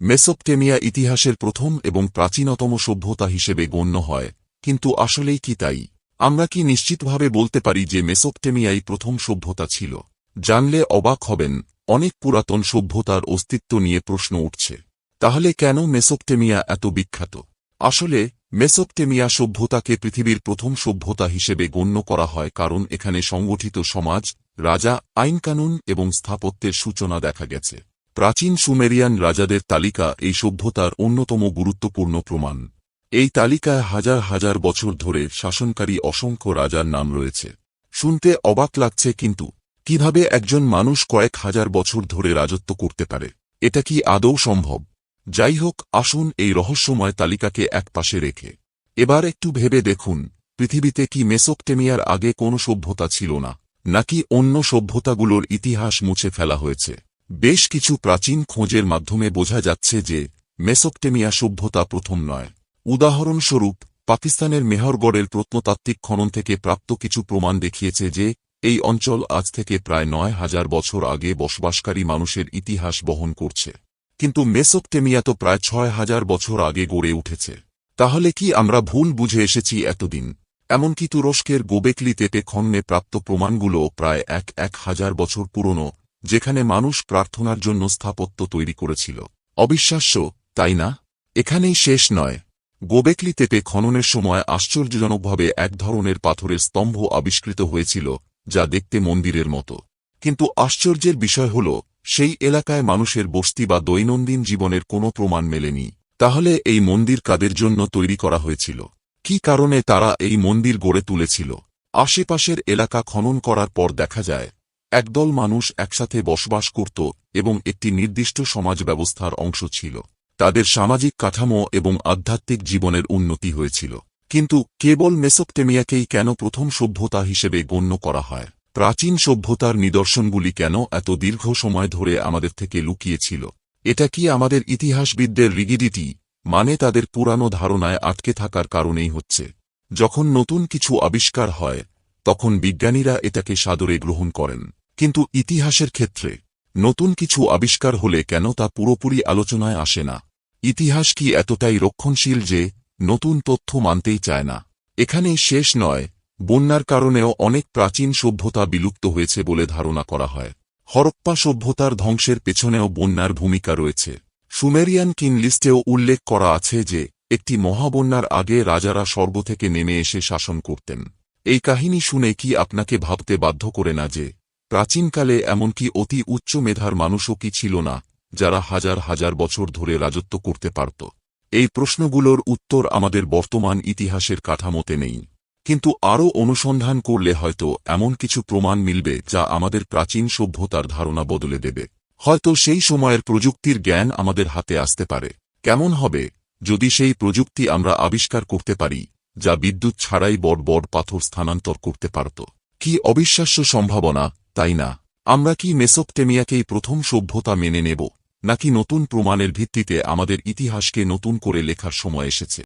Mesopotamia ইতিহাসের প্রথম এবং প্রাচীনতম সভ্যতা হিসেবে গণ্য হয়, কিন্তু আসলেই কি তাই? আমরা কি নিশ্চিতভাবে বলতে পারি যে মেসোপটেমিয়াই প্রথম সভ্যতা ছিল? জানলে অবাক হবেন, অনেক পুরাতন সভ্যতার অস্তিত্ব নিয়ে প্রশ্ন উঠছে। তাহলে কেন মেসোপটেমিয়া এত বিখ্যাত? আসলে, মেসোপটেমিয়া সভ্যতাকে পৃথিবীর প্রথম সভ্যতা হিসেবে গণ্য করা হয় কারণ এখানে সংগঠিত সমাজ, রাজা, আইনকানুন এবং স্থাপত্যের সূচনা দেখা গেছে। প্রাচীন সুমেরিয়ান রাজাদের তালিকা এই সভ্যতার অন্যতম গুরুত্বপূর্ণ প্রমাণ। এই তালিকায় হাজার হাজার বছর ধরে শাসনকারী অসংখ্য রাজার নাম রয়েছে। শুনতে অবাক লাগছে কিন্তু, কীভাবে একজন মানুষ কয়েক হাজার বছর ধরে রাজত্ব করতে পারে? এটা কি আদৌ সম্ভব? যাই হোক, আসুন এই রহস্যময় তালিকাকে একপাশে রেখে। এবার একটু ভেবে দেখুন, পৃথিবীতে কি মেসোপটেমিয়ার আগে কোনো সভ্যতা ছিল না, নাকি অন্য সভ্যতাগুলোর ইতিহাস মুছে ফেলা হয়েছে? বেশ কিছু প্রাচীন খোঁজের মাধ্যমে বোঝা যাচ্ছে যে মেসোপটেমিয়া সভ্যতা প্রথম নয়। উদাহরণস্বরূপ, পাকিস্তানের মেহরগড়ের প্রত্নতাত্ত্বিক খনন থেকে প্রাপ্ত কিছু প্রমাণ দেখিয়েছে যে এই অঞ্চল আজ থেকে প্রায় নয় হাজার বছর আগে বসবাসকারী মানুষের ইতিহাস বহন করছে। কিন্তু মেসোপটেমিয়া তো প্রায় ছয় হাজার বছর আগে গড়ে উঠেছে। তাহলে কি আমরা ভুল বুঝে এসেছি এতদিন? এমনকি তুরস্কের গোবেকলি তেপে খন্নে প্রাপ্ত প্রমাণগুলো প্রায় এক এক হাজার বছর পুরনো যেখানে মানুষ প্রার্থনার জন্য স্থাপত্য তৈরি করেছিল। অবিশ্বাস্য, তাই না? এখানেই শেষ নয়। গোবেকলি তেপে খননের সময় আশ্চর্যজনকভাবে এক ধরনের পাথরের স্তম্ভ আবিষ্কৃত হয়েছিল, যা দেখতে মন্দিরের মতো। কিন্তু আশ্চর্যের বিষয় হল, সেই এলাকায় মানুষের বস্তি বা দৈনন্দিন জীবনের কোনো প্রমাণ মেলেনি। তাহলে এই মন্দির কাদের জন্য তৈরি করা হয়েছিল? কি কারণে তারা এই মন্দির গড়ে তুলেছিল? আশেপাশের এলাকা খনন করার পর দেখা যায় একদল মানুষ একসাথে বসবাস করত এবং একটি নির্দিষ্ট সমাজ ব্যবস্থার অংশ ছিল। তাদের সামাজিক কাঠামো এবং আধ্যাত্মিক জীবনের উন্নতি হয়েছিল। কিন্তু কেবল মেসোপটেমিয়াকেই কেন প্রথম সভ্যতা হিসেবে গণ্য করা হয়? প্রাচীন সভ্যতার নিদর্শনগুলি কেন এত দীর্ঘ সময় ধরে আমাদের থেকে লুকিয়েছিল? এটা কি আমাদের ইতিহাসবিদদের রিগিডিটি মানে তাদের পুরানো ধারণায় আটকে থাকার কারণেই হচ্ছে? যখন নতুন কিছু আবিষ্কার হয়, তখন বিজ্ঞানীরা এটাকে সাদরে গ্রহণ করেন। কিন্তু ইতিহাসের ক্ষেত্রে, নতুন কিছু আবিষ্কার হলে কেন তা পুরোপুরি আলোচনায় আসে না? ইতিহাস কি এতটাই রক্ষণশীল যে, নতুন তথ্য মানতেই চায় না? এখানেই শেষ নয়, বন্যার কারণেও অনেক প্রাচীন সভ্যতা বিলুপ্ত হয়েছে বলে ধারণা করা হয়। হরপ্পা সভ্যতার ধ্বংসের পেছনেও বন্যার ভূমিকা রয়েছে। সুমেরিয়ান কিন লিস্টেও উল্লেখ করা আছে যে, একটি মহাবন্যার আগে রাজারা স্বর্গ থেকে নেমে এসে শাসন করতেন। এই কাহিনী শুনে কি আপনাকে ভাবতে বাধ্য করে না যে প্রাচীনকালে এমনকি অতি উচ্চ মেধার মানুষও কি ছিল না, যারা হাজার হাজার বছর ধরে রাজত্ব করতে পারত? এই প্রশ্নগুলোর উত্তর আমাদের বর্তমান ইতিহাসের কাঠামোতে নেই। কিন্তু আরও অনুসন্ধান করলে হয়তো এমন কিছু প্রমাণ মিলবে যা আমাদের প্রাচীন সভ্যতার ধারণা বদলে দেবে। হয়তো সেই সময়ের প্রযুক্তির জ্ঞান আমাদের হাতে আসতে পারে। কেমন হবে? যদি সেই প্রযুক্তি আমরা আবিষ্কার করতে পারি, যা বিদ্যুৎ ছাড়াই বড় বড় পাথর স্থানান্তর করতে পারত। কি অবিশ্বাস্য সম্ভাবনা! তাই না? আমরা কি মেসোপটেমিয়াকেই প্রথম সভ্যতা মেনে নেব, নাকি নতুন প্রমাণের ভিত্তিতে আমাদের ইতিহাসকে নতুন করে লেখার সময় এসেছে?